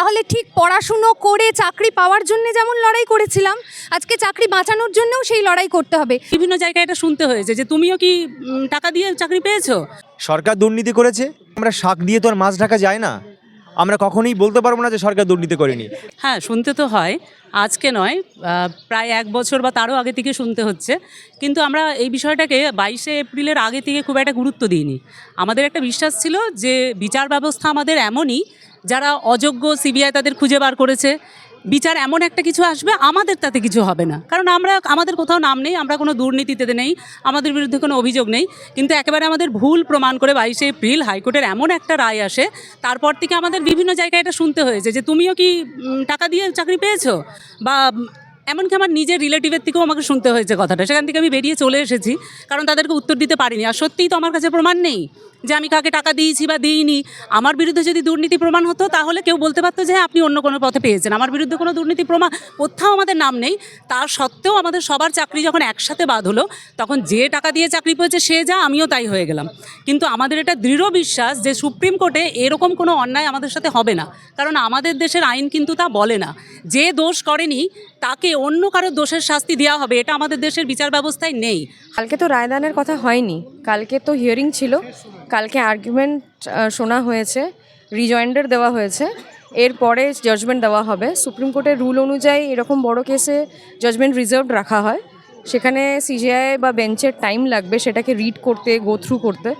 তাহলে ঠিক পড়াশুনো করে চাকরি পাওয়ার জন্য যেমন লড়াই করেছিলাম আজকে চাকরি বাঁচানোর জন্যও সেই লড়াই করতে হবে। বিভিন্ন জায়গায় এটা শুনতে হয়েছে যে তুমিও কি উম, টাকা দিয়ে চাকরি পেয়েছ? সরকার দুর্নীতি করেছে আমরা শাক দিয়ে তো আর মাছ ঢাকা যায় না। আমরা কখনোই বলতে পারব না যে সরকার দুর্নীতি করেনি। হ্যাঁ শুনতে তো হয় আজকে নয় আহ, প্রায় এক বছর বা তারও আগে থেকে শুনতে হচ্ছে। কিন্তু আমরা এই বিষয়টাকে বাইশে এপ্রিলের আগে থেকে খুব একটা গুরুত্ব দিইনি। আমাদের একটা বিশ্বাস ছিল যে বিচার ব্যবস্থা আমাদের এমনই যারা অযোগ্য সিবিআই তাদের খুঁজে বার করেছে, বিচার এমন একটা কিছু আসবে, আমাদের তাতে কিছু হবে না। কারণ আমরা, আমাদের কোথাও নাম নেই, আমরা কোনো দুর্নীতিতে নেই, আমাদের বিরুদ্ধে কোনো অভিযোগ নেই, কিন্তু একেবারে আমাদের ভুল প্রমাণ করে বাইশে এপ্রিল হাইকোর্টের এমন একটা রায় আসে, তারপর থেকে আমাদের বিভিন্ন জায়গায় এটা শুনতে হয়েছে যে, তুমিও কি টাকা দিয়ে চাকরি পেয়েছ? বা, এমনকি আমার নিজের রিলেটিভের থেকেও আমাকে শুনতে হয়েছে কথাটা। সেখান থেকে আমি বেরিয়ে চলে এসেছি, কারণ তাদেরকে উত্তর দিতে পারিনি। আর সত্যিই তো আমার কাছে প্রমাণ নেই। যে আমি কাকে টাকা দিয়েছি বা দিইনি, আমার বিরুদ্ধে যদি দুর্নীতি প্রমাণ হতো, তাহলে কেউ বলতে পারতো যে হ্যাঁ আপনি অন্য কোনো পথে পেয়েছেন। আমার বিরুদ্ধে কোনো দুর্নীতি প্রমাণ, কোথাও আমাদের নাম নেই। তার সত্ত্বেও আমাদের সবার চাকরি যখন একসাথে বাদ হলো, তখন যে টাকা দিয়ে চাকরি পেয়েছে, সে যা, আমিও তাই হয়ে গেলাম। কিন্তু আমাদের এটা দৃঢ় বিশ্বাস যে সুপ্রিম কোর্টে এরকম কোনো অন্যায় আমাদের সাথে হবে না। কারণ আমাদের দেশের আইন কিন্তু তা বলে না। যে দোষ করেনি, তাকে অন্য কারও দোষের শাস্তি দেওয়া হবে, এটা আমাদের দেশের বিচার ব্যবস্থায় নেই। কালকে তো রায়দানের কথা হয়নি। কালকে তো হিয়ারিং ছিল। কালকে আর্গুমেন্ট শোনা হয়েছে রিজয়েন্ডার দেওয়া হয়েছে, এরপরে জাজমেন্ট দেওয়া হবে। সুপ্রিম কোর্টের রুল অনুযায়ী এরকম বড় কেসে জাজমেন্ট রিজার্ভ রাখা হয়। সেখানে সিজিআই বা বেঞ্চের টাইম লাগবে সেটাকে রিড করতে গো থ্রু করতে।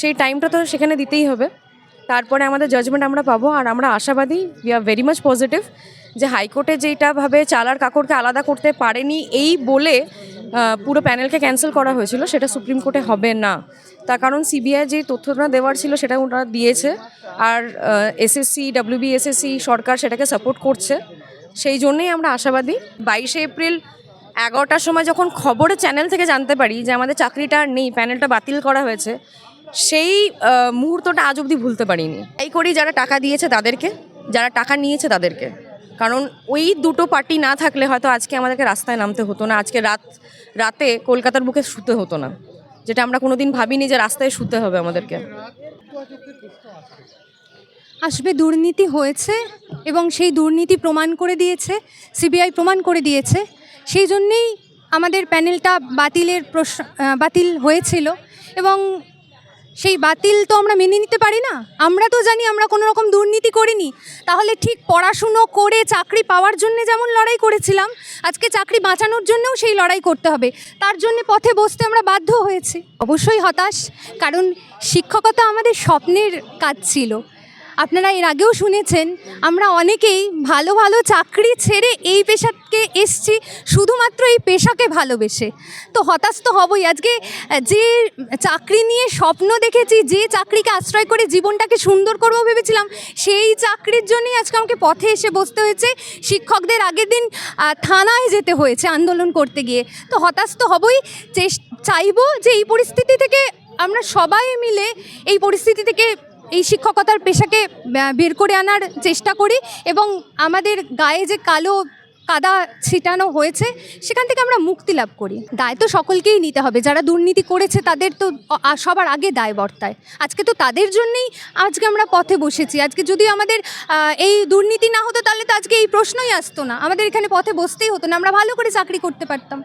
সেই টাইমটা তো সেখানে দিতেই হবে। তারপরে আমাদের জাজমেন্ট আমরা পাবো আর আমরা আশাবাদী we are very much positive যে হাইকোর্টে যেইটাভাবে চালার কাকড়কে আলাদা করতে পারেনি এই বলে পুরো প্যানেলকে ক্যান্সেল করা হয়েছিল, সেটা সুপ্রিম কোর্টে হবে না। তার কারণ সিবিআই যে তথ্যটা দেওয়ার ছিল, সেটা ওনারা দিয়েছে। আর এসএসসি ডাব্লিউবিএসএসসি সরকার সেটাকে সাপোর্ট করছে। সেই জন্যই আমরা আশাবাদী। বাইশে এপ্রিল এগারোটার সময় যখন খবরের চ্যানেল থেকে জানতে পারি যে আমাদের চাকরিটা আর নেই, প্যানেলটা বাতিল করা হয়েছে, সেই মুহূর্তটা আজ অবধি ভুলতে পারিনি। এই করি যারা টাকা দিয়েছে তাদেরকে, যারা টাকা নিয়েছে তাদেরকে। কারণ ওই দুটো পার্টি না থাকলে হয়তো আজকে আমাদেরকে রাস্তায় নামতে হতো না, আজকে রাত রাতে কলকাতার বুকে শুতে হতো না। যেটা আমরা কোনো দিন ভাবিনি যে রাস্তায় শুতে হবে আমাদেরকে। আসবে দুর্নীতি হয়েছে এবং সেই দুর্নীতি প্রমাণ করে দিয়েছে, সিবিআই প্রমাণ করে দিয়েছে। সেই জন্যেই আমাদের প্যানেলটা বাতিলের প্রশ্ন বাতিল হয়েছিল এবং সেই বাতিল তো আমরা মেনে নিতে পারি না। আমরা তো জানি আমরা কোনো রকম দুর্নীতি করিনি। তাহলে ঠিক পড়াশুনো করে চাকরি পাওয়ার জন্য যেমন লড়াই করেছিলাম, আজকে চাকরি বাঁচানোর জন্যও সেই লড়াই করতে হবে। তার জন্য পথে বসতে আমরা বাধ্য হয়েছি। অবশ্যই হতাশ, কারণ শিক্ষকতা আমাদের স্বপ্নের কাজ ছিল। আপনারা এর আগেও শুনেছেন, আমরা অনেকেই ভালো ভালো চাকরি ছেড়ে এই পেশাকে এসছি, শুধুমাত্র এই পেশাকে ভালোবেসে। তো হতাশ তো হবই। আজকে, যে চাকরি নিয়ে স্বপ্ন দেখেছি, যে চাকরিকে আশ্রয় করে জীবনটাকে সুন্দর করব ভেবেছিলাম, সেই চাকরির জন্যই আজকে আমাকে পথে এসে বসতে হয়েছে। শিক্ষকদের আগের দিন থানায় যেতে হয়েছে আন্দোলন করতে গিয়ে। তো হতাশ তো হবই চাইব যে এই পরিস্থিতি থেকে আমরা সবাই মিলে এই পরিস্থিতি থেকে এই শিক্ষকতার পেশাকে বের করে আনার চেষ্টা করি এবং আমাদের গায়ে যে কালো কাদা ছিটানো হয়েছে, সেখান থেকে আমরা মুক্তি লাভ করি। দায় তো সকলকেই নিতে হবে, যারা দুর্নীতি করেছে তাদের তো সবার আগে দায় বর্তায়। আজকে তো তাদের জন্যেই আজকে আমরা পথে বসেছি। আজকে যদি আমাদের এই দুর্নীতি না হতো, তাহলে তো আজকে এই প্রশ্নই আসতো না। আমাদের এখানে পথে বসতেই হতো না, আমরা ভালো করে চাকরি করতে পারতাম।